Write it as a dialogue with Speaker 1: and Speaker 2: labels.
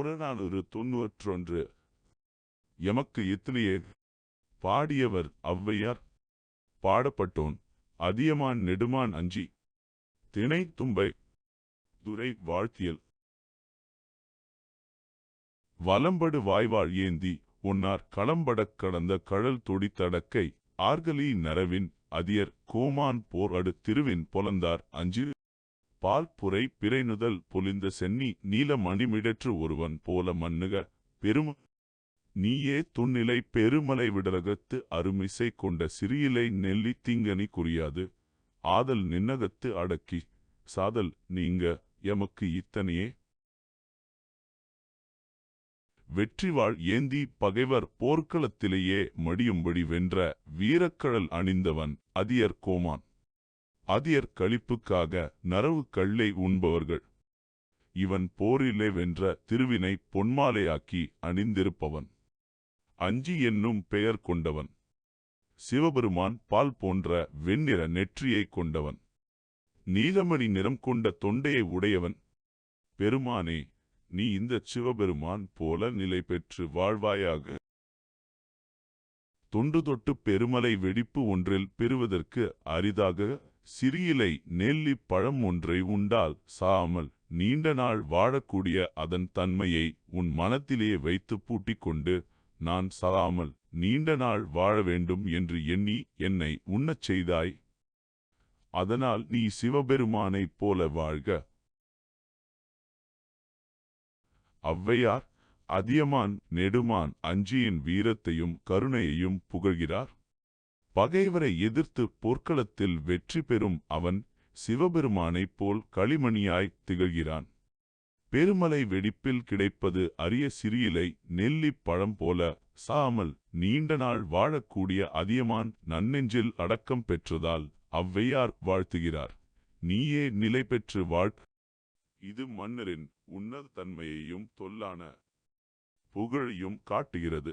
Speaker 1: புறநானூறு தொன்னூற்றொன்று எமக்கு இத்தனையே பாடியவர் ஔவையார். பாடப்பட்டோன் அதியமான் நெடுமான் அஞ்சி. திணை தும்பை துரை வாழ்த்தியல். வலம்படு வாய்வாள் ஏந்தி உன்னார் களம்படக் கடந்த கழல் தொடித்தடக்கை ஆர்கலி நரவின் அதியர் கோமான் போர் அடு திருவின் பொலந்தார் அஞ்சு பால் புரை பிறைநுதல் பொலிந்த சென்னி நீல மணிமிடற்று ஒருவன் போல மன்னுக பெரும் நீயே துண்ணிலை பெருமலை விடலகத்து அருமிசை கொண்ட சிறியிலை நெல்லி திங்கனி குறியாது. ஆதல் நின்னகத்து அடக்கி சாதல் நீங்க எமக்கு இத்தனையே. வெற்றிவாள் ஏந்தி பகைவர் போர்க்களத்திலேயே மடியும்படி வென்ற வீரக்கழல் அணிந்தவன் அதியர் கோமான். அதியர் களிப்புக்காக நரவு கள்ளை உண்பவர்கள். இவன் போரிலே வென்ற திருவினை பொன்மாலையாக்கி அணிந்திருப்பவன். அஞ்சி என்னும் பெயர் கொண்டவன். சிவபெருமான் பால் போன்ற வெண்ணிற நெற்றியைக் கொண்டவன். நீலமணி நிறம் கொண்ட தொண்டையை உடையவன். பெருமானே நீ இந்த சிவபெருமான் போல நிலை பெற்று வாழ்வாயாக. தொன்று தொட்டு பெருமலை வெடிப்பு ஒன்றில் பெறுவதற்கு அரிதாக சிறியிலை நெல்லிப் பழம் ஒன்றை உண்டால் சாமல். நீண்ட நாள் வாழக்கூடிய அதன் தன்மையை உன் மனத்திலே வைத்து பூட்டிக் கொண்டு நான் சாமல். நீண்ட நாள் வாழ வேண்டும் என்று எண்ணி என்னை உண்ணச் செய்தாய். அதனால் நீ சிவபெருமானைப் போல வாழ்க. ஔவையார் அதியமான் நெடுமான் அஞ்சியின் வீரத்தையும் கருணையையும் புகழ்கிறார். பகைவரை எதிர்த்து போர்க்களத்தில் வெற்றி பெறும் அவன் சிவபெருமானைப் போல் களிமணியாய் திகழ்கிறான். பெருமலை வெடிப்பில் கிடைப்பது அரிய சிறியிலை நெல்லிப் பழம் போல சாமல் நீண்ட நாள் வாழக்கூடிய அதியமான் நன்னெஞ்சில் அடக்கம் பெற்றதால் அவ்வையார் வாழ்த்துகிறார். நீயே நிலை பெற்று வாழ். இது மன்னரின் உன்னத தன்மையையும் தொல்லான புகழையும் காட்டுகிறது.